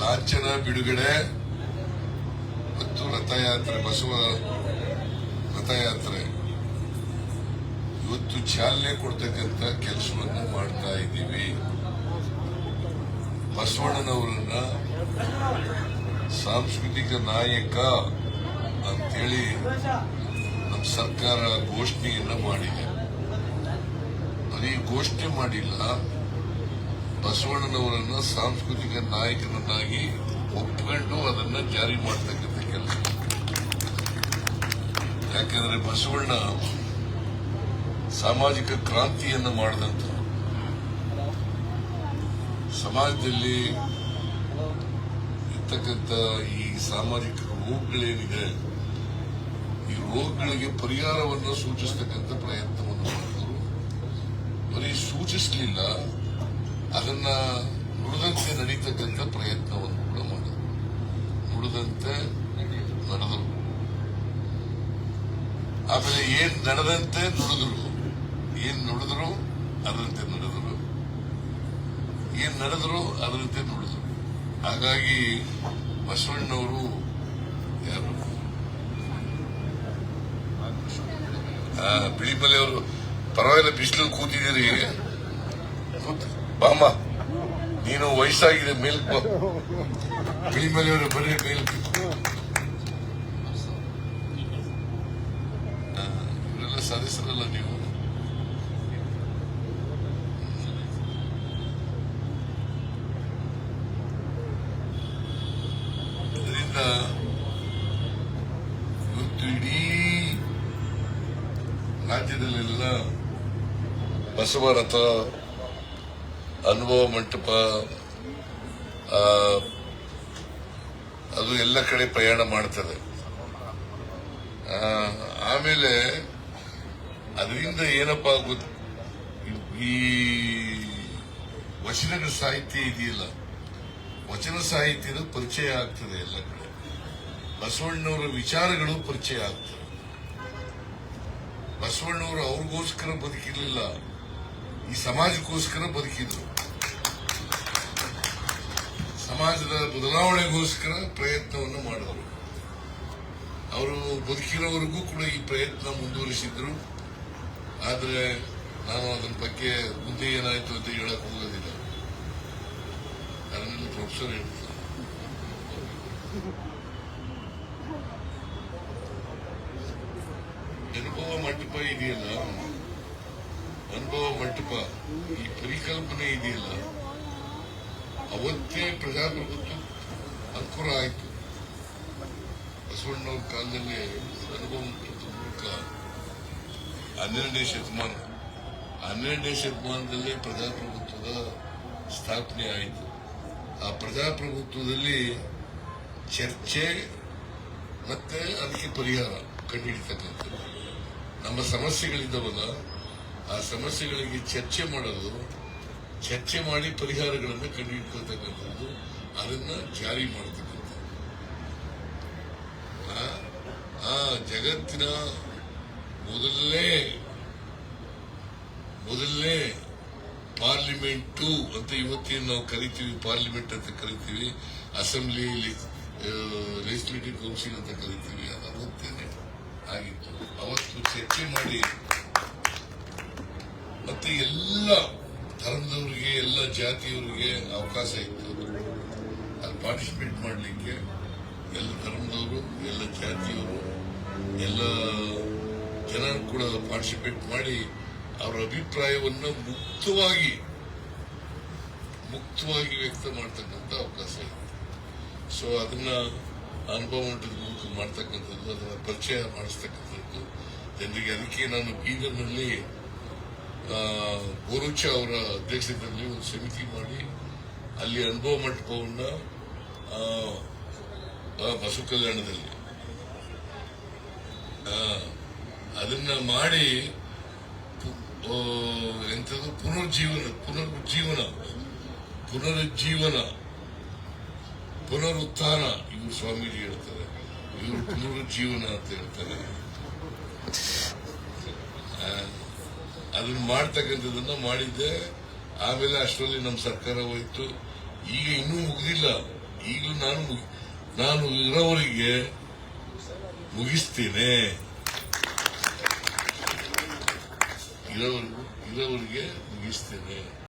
ಲಾಂಛನ, ಬಿಡುಗಡೆ ಮತ್ತು ರಥಯಾತ್ರೆ, ಬಸವ ರಥಯಾತ್ರೆ. ಇವತ್ತು ಚಾಲನೆ ಕೊಡ್ತಕ್ಕಂತ ಕೆಲಸವನ್ನು ಮಾಡ್ತಾ ಇದ್ದೀವಿ. ಬಸವಣ್ಣನವರನ್ನ ಸಾಂಸ್ಕೃತಿಕ ನಾಯಕ ಅಂತೇಳಿ ನಮ್ಮ ಸರ್ಕಾರ ಘೋಷಣೆಯನ್ನ ಮಾಡಿದೆ. ಬರೀ ಘೋಷಣೆ ಮಾಡಿಲ್ಲ ಬಸವಣ್ಣನವರನ್ನ ಸಾಂಸ್ಕೃತಿಕ ನಾಯಕನನ್ನಾಗಿ ಒಪ್ಕೊಂಡು ಅದನ್ನ ಜಾರಿ ಮಾಡ್ತಕ್ಕಂಥ ಕೆಲಸ. ಯಾಕೆಂದ್ರೆ ಬಸವಣ್ಣ ಸಾಮಾಜಿಕ ಕ್ರಾಂತಿಯನ್ನು ಮಾಡಿದಂತ. ಸಮಾಜದಲ್ಲಿ ಇರ್ತಕ್ಕಂಥ ಈ ಸಾಮಾಜಿಕ ರೋಗಗಳೇನಿದೆ, ಈ ರೋಗಗಳಿಗೆ ಪರಿಹಾರವನ್ನು ಸೂಚಿಸ್ತಕ್ಕಂಥ ಪ್ರಯತ್ನವನ್ನು ಮಾಡಿದರು. ಬರೀ ಸೂಚಿಸಲಿಲ್ಲ ಅದನ್ನ ನುಡಿದಂತೆ ನಡೀತಕ್ಕಂಥ ಪ್ರಯತ್ನವನ್ನು ಕೂಡ ಮಾಡಿದರು ನುಡಿದಂತೆ ನಡೆದರು. ಆಮೇಲೆ ಏನ್ ನಡೆದಂತೆ ನುಡಿದ್ರು? ಏನ್ ನುಡಿದ್ರು? ಅದರಂತೆ ನಡೆದರು. ಏನ್ ನಡೆದ್ರು? ಅದರಂತೆ ನುಡಿದ್ರು. ಹಾಗಾಗಿ ಬಸವಣ್ಣವರು ಯಾರು? ಆ, ಬಿಳಿಮಲೆ ಅವರು ಪರವಾಗಿಲ್ಲ ಬಿಸಿಲಲ್ಲಿ ಕೂತಿದ್ದೀರಿ. ಕೂತ್. ಬಾಮ್ಮ ನೀನು ವಯಸ್ಸಾಗಿದೆ ಮಿಲ್ಕ್ ಬಾ. ಬಿಳಿಮಲೆಯವರು ಬರೀ ಮಿಲ್ಕ್ ಇವರೆಲ್ಲ ಸದಸ್ಯರಲ್ಲ ನೀವು? ಇದರಿಂದ ಇವತ್ತು ಇಡೀ ರಾಜ್ಯದಲ್ಲೆಲ್ಲ ಬಸವ ರಥ ಅನುಭವ ಮಂಟಪ ಅದು ಎಲ್ಲ ಕಡೆ ಪ್ರಯಾಣ ಮಾಡ್ತದೆ. ಆಮೇಲೆ ಅದರಿಂದ ಏನಪ್ಪ ಆಗುತ್ತೆ ಈ ವಚನ ಸಾಹಿತ್ಯ ಇದೆಯಲ್ಲ, ವಚನ ಸಾಹಿತ್ಯದ ಪರಿಚಯ ಆಗ್ತದೆ ಎಲ್ಲ ಕಡೆ. ಬಸವಣ್ಣವರ ವಿಚಾರಗಳು ಪರಿಚಯ ಆಗ್ತದೆ ಬಸವಣ್ಣವರು ಅವ್ರಿಗೋಸ್ಕರ ಬದುಕಿರ್ಲಿಲ್ಲ. ಈ ಸಮಾಜಕ್ಕೋಸ್ಕರ ಬದುಕಿದ್ರು. ಸಮಾಜದ ಬದಲಾವಣೆಗೋಸ್ಕರ ಪ್ರಯತ್ನವನ್ನು ಮಾಡಿದ್ರು. ಅವರು ಬದುಕಿರೋವರೆಗೂ ಕೂಡ ಈ ಪ್ರಯತ್ನ ಮುಂದುವರಿಸಿದ್ರು. ಆದರೆ ನಾನು ಅದರ ಬಗ್ಗೆ ಮುಂದೆ ಏನಾಯಿತು ಅಂತ ಹೇಳಕ್ ಹೋಗೋದಿಲ್ಲ. ಅದನ್ನು ಪ್ರೊಫೆಸರ್ ಹೇಳ್ತಾರೆ ಅನುಭವ ಮಂಟಪ ಇದೆಯಲ್ಲ? ಅನುಭವ ಮಂಟಪ ಈ ಪರಿಕಲ್ಪನೆ ಇದೆಯಲ್ಲ? ಅವತ್ತೇ ಪ್ರಜಾಪ್ರಭುತ್ವ ಅನುಕೂಲ ಆಯಿತು. ಬಸವಣ್ಣವ್ರ ಕಾಲದಲ್ಲಿ ಅನುಭವ ಮಂಟಪದ ಮೂಲಕ ಹನ್ನೆರಡನೇ ಶತಮಾನ, ಹನ್ನೆರಡನೇ ಶತಮಾನದಲ್ಲೇ ಪ್ರಜಾಪ್ರಭುತ್ವದ ಸ್ಥಾಪನೆ ಆಯಿತು. ಆ ಪ್ರಜಾಪ್ರಭುತ್ವದಲ್ಲಿ ಚರ್ಚೆ ಮತ್ತೆ ಅದಕ್ಕೆ ಪರಿಹಾರ ಕಂಡುಹಿಡಿತಕ್ಕಂಥದ್ದು. ನಮ್ಮ ಸಮಸ್ಯೆಗಳಿದ್ದಾವಲ್ಲ ಆ ಸಮಸ್ಯೆಗಳಿಗೆ ಚರ್ಚೆ ಮಾಡೋದು, ಚರ್ಚೆ ಮಾಡಿ ಪರಿಹಾರಗಳನ್ನು ಕಂಡುಹಿಡ್ಕೊಳ್ತಕ್ಕಂಥದ್ದು, ಅದನ್ನ ಜಾರಿ ಮಾಡತಕ್ಕಂಥದ್ದು. ಆ- ಜಗತ್ತಿನ ಮೊದಲನೇ ಮೊದಲನೇ ಪಾರ್ಲಿಮೆಂಟು ಅಂತ ಇವತ್ತೇನು ನಾವು ಕರಿತೀವಿ, ಪಾರ್ಲಿಮೆಂಟ್ ಅಂತ ಕರಿತೀವಿ ಅಸೆಂಬ್ಲಿ ಲೆಜಿಸ್ಲೇಟಿವ್ ಕೌನ್ಸಿಲ್ ಅಂತ ಕರಿತೀವಿ, ಅದು ಅವತ್ತೇನೆ ಆಗಿತ್ತು. ಅವತ್ತು ಚರ್ಚೆ ಮಾಡಿ ಮತ್ತೆ ಎಲ್ಲ ಧರ್ಮದವರಿಗೆ, ಎಲ್ಲ ಜಾತಿಯವರಿಗೆ ಅವಕಾಶ ಇತ್ತು. ಅಲ್ಲಿ ಪಾರ್ಟಿಸಿಪೇಟ್ ಮಾಡಲಿಕ್ಕೆ ಎಲ್ಲ ಧರ್ಮದವರು, ಎಲ್ಲ ಜಾತಿಯವರು, ಎಲ್ಲ ಜನ ಕೂಡ ಪಾರ್ಟಿಸಿಪೇಟ್ ಮಾಡಿ ಅವರ ಅಭಿಪ್ರಾಯವನ್ನು ಮುಕ್ತವಾಗಿ ಮುಕ್ತವಾಗಿ ವ್ಯಕ್ತ ಮಾಡ್ತಕ್ಕಂಥ ಅವಕಾಶ ಇತ್ತು. ಸೊ ಅದನ್ನ ಅನುಭವ ಮಟ್ಟದ ಮೂಲಕ ಮಾಡ್ತಕ್ಕಂಥದ್ದು, ಅದನ್ನ ಪರಿಚಯ ಮಾಡಿಸ್ತಕ್ಕಂಥದ್ದು. ಜನರಿಗೆ ಅದಕ್ಕೆ ನಾನು ಬೀದರ್ನಲ್ಲಿ ಗೋರುಚ ಅವರ ಅಧ್ಯಕ್ಷತೆಯಲ್ಲಿ ಒಂದು ಸಮಿತಿ ಮಾಡಿ ಅಲ್ಲಿ ಅನುಭವ ಮಂಟಪವನ್ನು ಬಸವ ಕಲ್ಯಾಣದಲ್ಲಿ. ಅದನ್ನ ಮಾಡಿ ಎಂಥದ್ದು ಪುನರುಜ್ಜೀವನ ಪುನರುಜ್ಜೀವನ ಪುನರುಜ್ಜೀವನ, ಪುನರುತ್ಥಾನ ಇವರು ಸ್ವಾಮೀಜಿ ಹೇಳ್ತಾರೆ. ಇವರು ಪುನರುಜ್ಜೀವನ ಅಂತ ಹೇಳ್ತಾರೆ. ಅದನ್ನ ಮಾಡ್ತಕ್ಕಂಥದ್ದನ್ನ ಮಾಡಿದ್ದೆ. ಆಮೇಲೆ ಅಷ್ಟರಲ್ಲಿ ನಮ್ಮ ಸರ್ಕಾರ ಹೋಯ್ತು. ಈಗ ಇನ್ನೂ ಮುಗಿದಿಲ್ಲ. ಈಗಲೂ ನಾನು ನಾನು ಇರೋವರಿಗೆ ಮುಗಿಸ್ತೇನೆ. ಇರೋವರೆಗೂ, ಇರೋವರಿಗೆ ಮುಗಿಸ್ತೇನೆ.